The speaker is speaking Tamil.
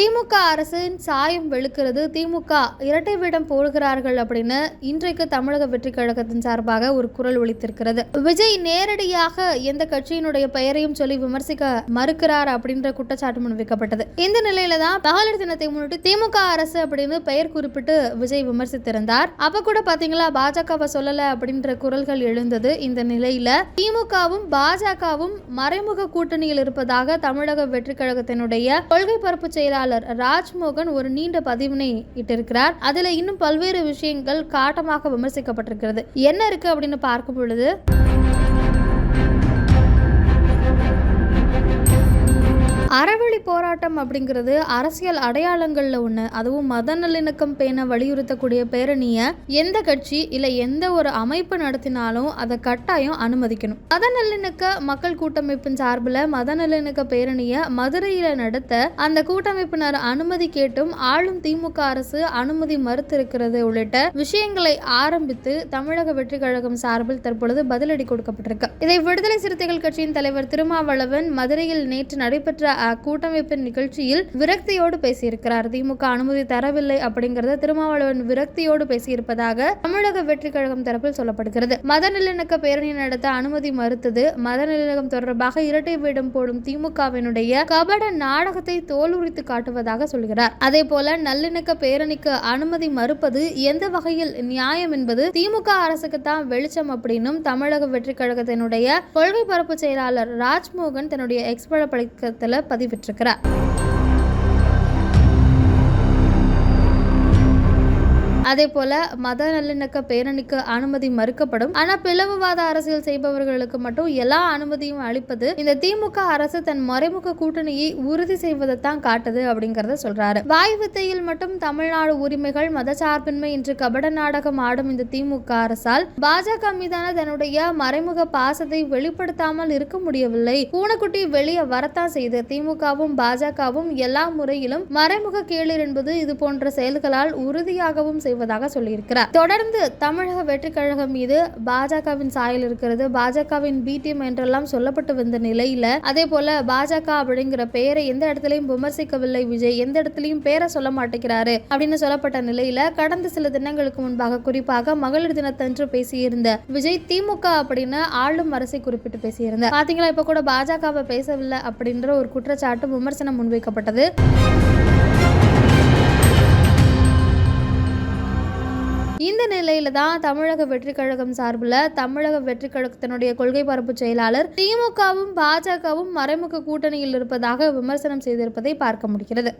திமுக அரசின் சாயம் வெளுக்கிறது. திமுக இரட்டை வேடம் போடுகிறார்கள் அப்படின்னு இன்றைக்கு தமிழக வெற்றி கழகத்தின் சார்பாக ஒரு குரல் ஒழித்திருக்கிறது விஜய் நேரடியாக எந்த கட்சியினுடைய பெயரையும் சொல்லி விமர்சிக்க மறுக்கிறார் அப்படின்ற குற்றச்சாட்டு முன்வைக்கப்பட்டது. இந்த நிலையில தான் மகளிர் தினத்தை முன்னிட்டு திமுக அரசு அப்படின்னு பெயர் குறிப்பிட்டு விஜய் விமர்சித்திருந்தார். அப்ப கூட பாத்தீங்களா பாஜகவை சொல்லல அப்படின்ற குரல்கள் எழுந்தது இந்த நிலையில. திமுகவும் பாஜகவும் மறைமுக கூட்டணியில் இருப்பதாக தமிழக வெற்றி கழகத்தினுடைய கொள்கை பரப்பு செயலாளர் ராஜ்மோகன் ஒரு நீண்ட பதிவினை இட்டிருக்கிறார். அதில் இன்னும் பல்வேறு விஷயங்கள் காட்டமாக விமர்சிக்கப்பட்டிருக்கிறது. என்ன இருக்கு அப்படின்னு பார்க்கும் பொழுது போராட்டம் அப்படிங்கிறது அரசியல் அடையாளங்களில் ஒன்று அதுவும் மத நல்லிணக்கம் பேண வலியுறுத்தக்கூடிய பேரணியை எந்த கட்சி இல்லை எந்த ஒரு அமைப்பு நடத்தினாலும் அதை கட்டாயம் அனுமதிக்கணும். மத நல்லிணக்க மக்கள் கூட்டமைப்பின் சார்பில் மத நல்லிணக்க பேரணியை மதுரையில் நடத்த அந்த கூட்டமைப்பினர் அனுமதி கேட்டும் ஆளும் திமுக அரசு அனுமதி மறுத்திருக்கிறது உள்ளிட்ட விஷயங்களை ஆரம்பித்து தமிழக வெற்றி கழகம் சார்பில் தற்பொழுது பதிலடி கொடுக்கப்பட்டிருக்கு. இதை விடுதலை சிறுத்தைகள் கட்சியின் தலைவர் திருமாவளவன் மதுரையில் நேற்று நடைபெற்ற அஹ், கூட்டமைப்பின் நிகழ்ச்சியில் விரக்தியோடு பேசியிருக்கிறார். திமுக அனுமதி தரவில்லை அப்படிங்கறத திருமாவளவன் விரக்தியோடு பேசியிருப்பதாக தமிழக வெற்றி கழகம் தரப்பில் சொல்லப்படுகிறது. மத நல்லிணக்க பேரணி நடத்த அனுமதி மறுத்தது மத நல்லிணக்கம் தொடர்பாக இரட்டை வேடம் போடும் திமுகவினுடைய கபட நாடகத்தை தோலுரித்து காட்டுவதாக சொல்கிறார். அதே போல நல்லிணக்க பேரணிக்கு அனுமதி மறுப்பது எந்த வகையில் நியாயம் என்பது திமுக அரசுக்கு தான் வெளிச்சம் அப்படின்னும் தமிழக வெற்றி கழகத்தினுடைய கொள்கை பரப்பு செயலாளர் ராஜ்மோகன் தன்னுடைய எக்ஸ் பழக்கத்தில் பதிவிட்டிருக்கிறார். பார்க்கிறார் அதே போல மத நல்லிணக்க பேரணிக்கு அனுமதி மறுக்கப்படும். ஆனா பிளவுவாத அரசியல் செய்பவர்களுக்கு மட்டும் எல்லா அனுமதியும் அளிப்பது இந்த திமுக அரசு தன் மறைமுக கூட்டணியை உறுதி செய்வதைத்தான் காட்டுது அப்படிங்கறத சொல்றாரு. வாய் வித்தையில் மட்டும் தமிழ்நாடு உரிமைகள் மதச்சார்பின்மை என்று கபட நாடகம் ஆடும் இந்த திமுக அரசால் பாஜக மீதான தன்னுடைய மறைமுக பாசத்தை வெளிப்படுத்தாமல் இருக்க முடியவில்லை. பூனைக்குட்டி வெளியே வரத்தான் செய்து திமுகவும் பாஜகவும் எல்லா முறையிலும் மறைமுக கேளிர் என்பது இது போன்ற செயல்களால் உறுதியாகவும் வருவதாக சொல்லியிருக்கிறார். தொடர்ந்து தமிழக வெற்றி கழகம் மீது பாஜகவின் சாயல் இருக்கிறது. பாஜகவின் பிடிஎம் என்றெல்லாம் சொல்லப்பட்டு வந்த நிலையில அதே போல பாஜக அப்படிங்கிற பெயரை எந்த இடத்துலையும் விமர்சிக்கவில்லை விஜய். எந்த இடத்துலையும் பேரை சொல்ல மாட்டேங்கிறாரு அப்படின்னு சொல்லப்பட்ட நிலையில கடந்த சில தினங்களுக்கு முன்பாக குறிப்பாக மகளிர் தினத்தன்று பேசியிருந்த விஜய் திமுக அப்படின்னு ஆளும் அரசை குறிப்பிட்டு பேசியிருந்தார். பாத்தீங்களா இப்ப கூட பாஜகவை பேசவில்லை அப்படின்ற ஒரு குற்றச்சாட்டு விமர்சனம் முன்வைக்கப்பட்டது. இந்த நிலையில தான் தமிழக வெற்றி கழகம் சார்பில் தமிழக வெற்றி கழகத்தினுடைய கொள்கை பரப்பு செயலாளர் திமுகவும் பாஜகவும் மறைமுக கூட்டணியில் இருப்பதாக விமர்சனம் செய்திருப்பதை பார்க்க முடிகிறது.